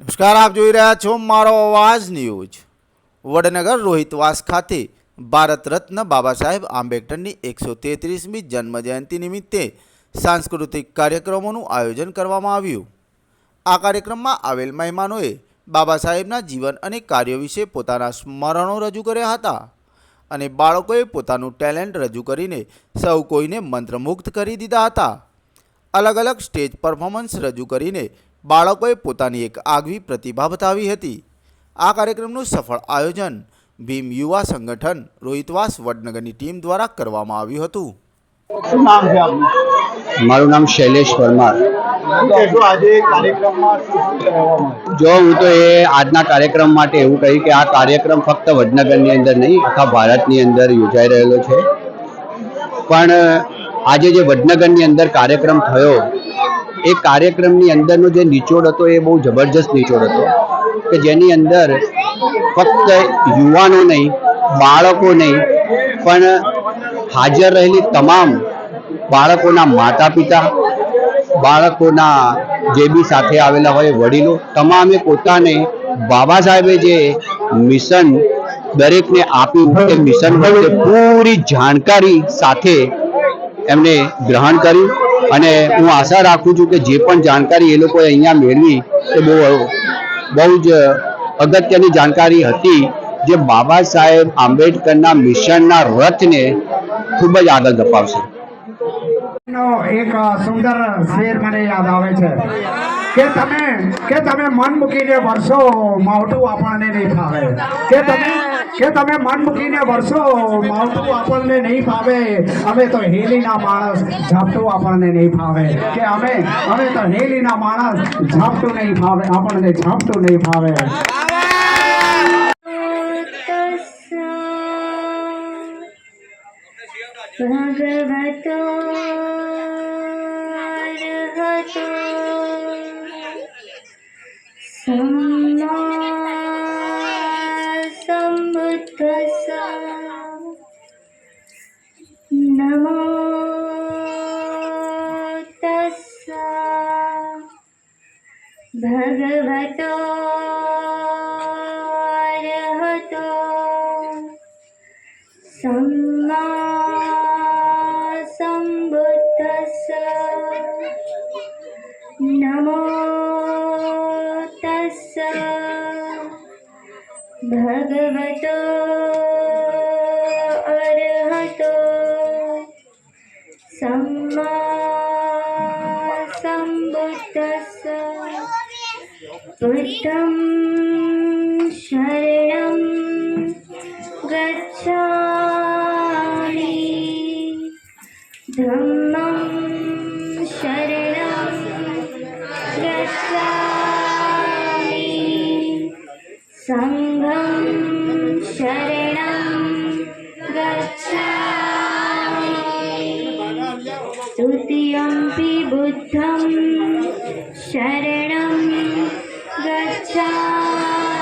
નમસ્કાર, આપ જોઈ રહ્યા છો મારો અવાજ ન્યૂઝ. વડનગર રોહિતવાસ ખાતે ભારત રત્ન બાબા સાહેબ આંબેડકરની એકસો તેત્રીસમી જન્મજયંતિ નિમિત્તે સાંસ્કૃતિક કાર્યક્રમોનું આયોજન કરવામાં આવ્યું. આ કાર્યક્રમમાં આવેલ મહેમાનોએ બાબા સાહેબના જીવન અને કાર્યો વિશે પોતાના સ્મરણો રજૂ કર્યા હતા અને બાળકોએ પોતાનું ટેલેન્ટ રજૂ કરીને સૌ કોઈને મંત્રમુગ્ધ કરી દીધા હતા. અલગ અલગ સ્ટેજ પરફોર્મન્સ રજૂ કરીને બાળકોએ પોતાની એક આગવી પ્રતિભા બતાવી હતી. આ કાર્યક્રમનું સફળ આયોજન ભીમ યુવા સંગઠન રોહિતવાસ વડનગરની ટીમ દ્વારા કરવામાં આવ્યું હતું. મારું નામ શૈલેષ પરમાર? જો હું તો એ આજના કાર્યક્રમ માટે એવું કહી કે આ કાર્યક્રમ ફક્ત વડનગરની અંદર નહીં આખા ભારતની અંદર યોજાઈ રહેલો છે. પણ આજે જે વડનગરની અંદર કાર્યક્રમ થયો એ કાર્યક્રમની અંદરનો જે નિચોડ હતો એ બહુ જબરજસ્ત નિચોડ હતો કે જેની અંદર ફક્ત યુવાનો નહીં, બાળકો નહીં, પણ હાજર રહેલી તમામ બાળકોના માતા પિતા બાળકોના જે બી સાથે આવેલા હોય વડીલો, તમામે પોતાને બાબા સાહેબે જે મિશન દરેકને આપ્યું એ મિશન વખતે પૂરી જાણકારી સાથે એમને ગ્રહણ કર્યું. અને હું આશા રાખું છું કે જે પણ જાણકારી એ લોકોએ અહીંયા મેળવી, એ બહુ બહુ જ અગત્યની જાણકારી હતી, જે બાબા સાહેબ આંબેડકરના મિશનના રથને ખૂબ જ આગળ ધપાવશે. નો એક સુંદર શેર મને યાદ આવે છે. કે તમે કે તમે મન મૂકીને વર્ષો માવઠું આપણને નહીં ફાવે. કે તમે કે તમે મન મૂકીને વર્ષો માવઠું આપણને નહીં ફાવે. અમે તો હેલીના માણસ, ઝાપટું આપણને નહીં ફાવે. કે અમે અમે તો હેલીના માણસ, ઝાપટું નહીં ફાવે, આપણને ઝાપટું નહીં ફાવે. भगवतो अर्हतो सम्मा सम्बुद्धस नमो तस्स भगवतो अर्हतो सम्मा नमो तस्स भगवतो अर्हतो सम्मा सम्बुद्धस्स बुद्धं शरणं गच्छामि સંઘમ શરણમ ગચ્છામિ તૃતીયમ્પિ બુદ્ધમ શરણમ ગચ્છામિ